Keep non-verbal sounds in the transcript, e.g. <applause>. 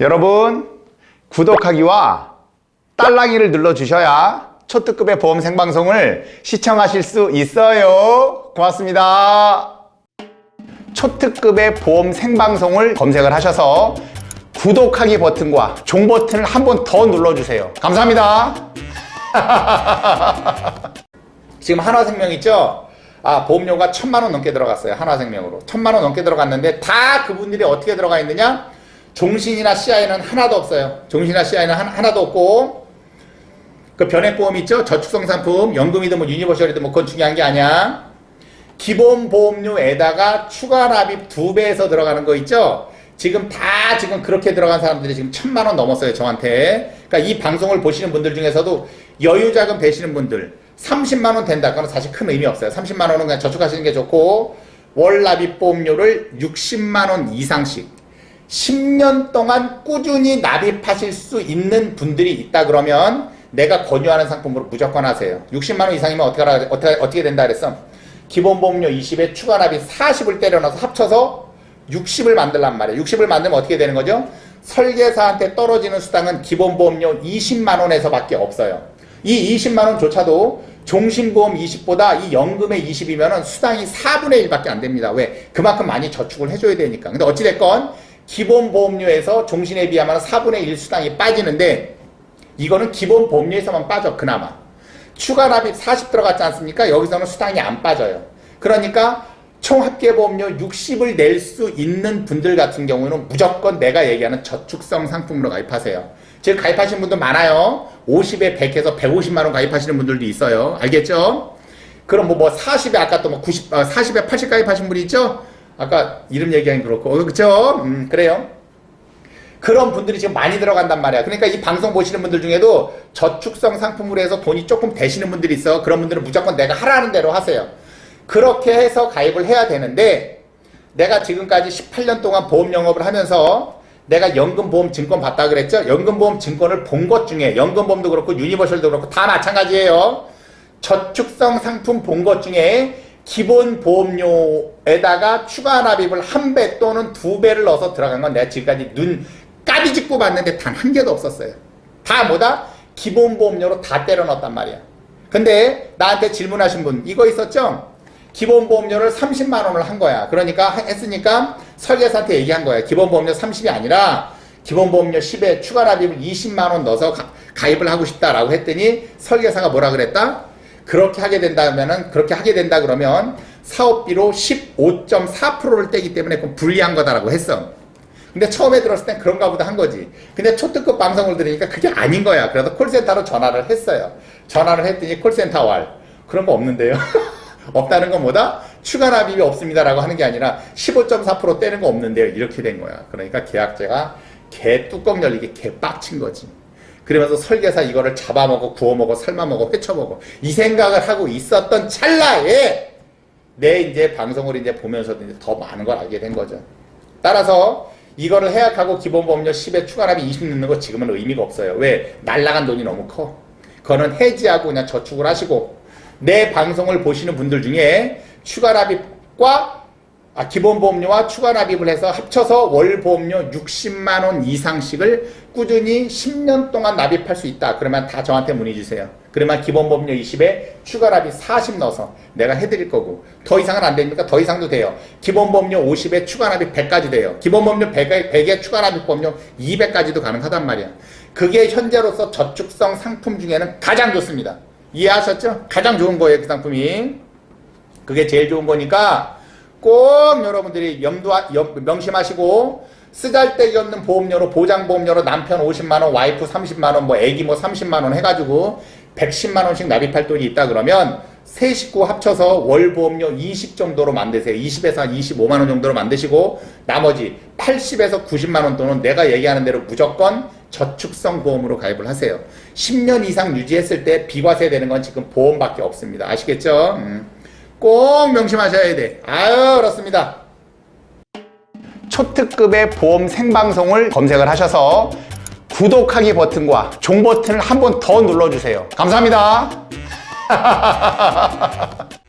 여러분 구독하기와 딸랑이를 눌러주셔야 초특급의 보험 생방송을 시청하실 수 있어요. 고맙습니다. 초특급의 보험 생방송을 검색을 하셔서 구독하기 버튼과 종 버튼을 한 번 더 눌러주세요. 감사합니다. <laughs> 지금 한화생명 있죠? 아, 보험료가 천만 원 넘게 들어갔어요. 한화생명으로. 천만 원 넘게 들어갔는데 다 그분들이 어떻게 들어가 있느냐? 종신이나 CI는 하나도 없어요. 종신이나 CI는 하나 도 없고 그 변액보험 있죠? 저축성 상품, 연금이든 뭐 유니버셜이든 뭐 그건 중요한 게 아니야. 기본 보험료에다가 추가 납입 두 배에서 들어가는 거 있죠? 지금 다 지금 그렇게 들어간 사람들이 지금 천만 원 넘었어요, 저한테. 그러니까 이 방송을 보시는 분들 중에서도 여유 자금 되시는 분들 30만 원 된다. 그건 사실 큰 의미 없어요. 30만 원은 그냥 저축하시는 게 좋고 월 납입 보험료를 60만 원 이상씩 10년 동안 꾸준히 납입하실 수 있는 분들이 있다 그러면 내가 권유하는 상품으로 무조건 하세요. 60만 원 이상이면 어떻게 하라, 어떻게 어떻게 된다 그랬어? 기본 보험료 20에 추가 납입 40을 때려 넣어서 합쳐서 60을 만들란 말이에요. 60을 만들면 어떻게 되는 거죠? 설계사한테 떨어지는 수당은 기본 보험료 20만 원에서 밖에 없어요. 이 20만 원조차도 종신보험 20보다 이 연금의 20이면은 수당이 4분의 1밖에 안 됩니다. 왜? 그만큼 많이 저축을 해줘야 되니까. 근데 어찌됐건 기본 보험료에서 종신에 비하면 4분의 1 수당이 빠지는데 이거는 기본 보험료에서만 빠져 그나마. 추가 납입 40 들어갔지 않습니까? 여기서는 수당이 안 빠져요. 그러니까 총 합계 보험료 60을 낼 수 있는 분들 같은 경우는 무조건 내가 얘기하는 저축성 상품으로 가입하세요. 지금 가입하신 분들 많아요. 50에 100에서 150만 원 가입하시는 분들도 있어요. 알겠죠? 그럼 뭐, 뭐 40에 아까 또 뭐 90, 아, 40에 80 가입하신 분이 있죠? 아까 이름 얘기하기 그렇고. 어, 그쵸? 음, 그래요. 그런 분들이 지금 많이 들어간단 말이야. 그러니까 이 방송 보시는 분들 중에도 저축성 상품으로 해서 돈이 조금 되시는 분들이 있어. 그런 분들은 무조건 내가 하라는 대로 하세요. 그렇게 해서 가입을 해야 되는데 내가 지금까지 18년 동안 보험 영업을 하면서 내가 연금보험 증권 봤다 그랬죠? 연금보험 증권을 본 것 중에 연금보험도 그렇고 유니버셜도 그렇고 다 마찬가지예요. 저축성 상품 본 것 중에 기본 보험료에다가 추가 납입을 한 배 또는 두 배를 넣어서 들어간 건 내가 지금까지 눈 까디 짚고 봤는데 단 한 개도 없었어요. 다 뭐다? 기본 보험료로 다 때려 넣었단 말이야. 근데 나한테 질문하신 분 이거 있었죠? 기본 보험료를 30만 원을 한 거야. 그러니까 했으니까 설계사한테 얘기한 거야. 기본 보험료 30이 아니라 기본 보험료 10에 추가 납입을 20만 원 넣어서 가, 입을 하고 싶다라고 했더니 설계사가 뭐라 그랬다? 그렇게 하게 된다면은 그렇게 하게 된다 그러면 사업비로 15.4%를 떼기 때문에 그건 불리한 거다라고 했어. 근데 처음에 들었을 땐 그런가 보다 한 거지. 근데 초특급 방송을 들으니까 그게 아닌 거야. 그래서 콜센터로 전화를 했어요. 전화를 했더니 콜센터 왈. 그런 거 없는데요. <laughs> 없다는 건 뭐다? 추가 납입이 없습니다라고 하는 게 아니라 15.4% 떼는 거 없는데요. 이렇게 된 거야. 그러니까 계약제가 개 뚜껑 열리게 개 빡친 거지. 그러면서 설계사 이거를 잡아먹어, 구워먹어, 삶아먹어, 회쳐먹어. 이 생각을 하고 있었던 찰나에 내 이제 방송을 이제 보면서도 이제 더 많은 걸 알게 된 거죠. 따라서 이거를 해약하고 기본보험료 10에 추가납입 20 넣는 거 지금은 의미가 없어요. 왜? 날라간 돈이 너무 커. 그거는 해지하고 그냥 저축을 하시고 내 방송을 보시는 분들 중에 추가 납입과 아, 기본 보험료와 추가 납입을 해서 합쳐서 월 보험료 60만 원 이상씩을 꾸준히 10년 동안 납입할 수 있다. 그러면 다 저한테 문의 주세요. 그러면 기본 보험료 20에 추가 납입 40 넣어서 내가 해드릴 거고 더 이상은 안 됩니까? 더 이상도 돼요. 기본 보험료 50에 추가 납입 100까지 돼요. 기본 보험료 100에, 100에 추가 납입 보험료 200까지도 가능하단 말이야. 그게 현재로서 저축성 상품 중에는 가장 좋습니다. 이해하셨죠? 가장 좋은 거예요, 그 상품이. 그게 제일 좋은 거니까 꼭 여러분들이 염두, 명심하시고 쓰잘데기 없는 보험료로 보장보험료로 남편 50만원, 와이프 30만원, 뭐 애기 뭐 30만원 해가지고 110만원씩 납입할 돈이 있다 그러면 세 식구 합쳐서 월 보험료 20 정도로 만드세요. 20에서 한 25만원 정도로 만드시고 나머지 80에서 90만원 돈은 내가 얘기하는 대로 무조건 저축성 보험으로 가입을 하세요. 10년 이상 유지했을 때 비과세 되는 건 지금 보험밖에 없습니다. 아시겠죠? 음. 꼭 명심하셔야 돼. 아유, 그렇습니다. 초특급의 보험 생방송을 검색을 하셔서 구독하기 버튼과 종 버튼을 한 번 더 눌러주세요. 감사합니다. <laughs>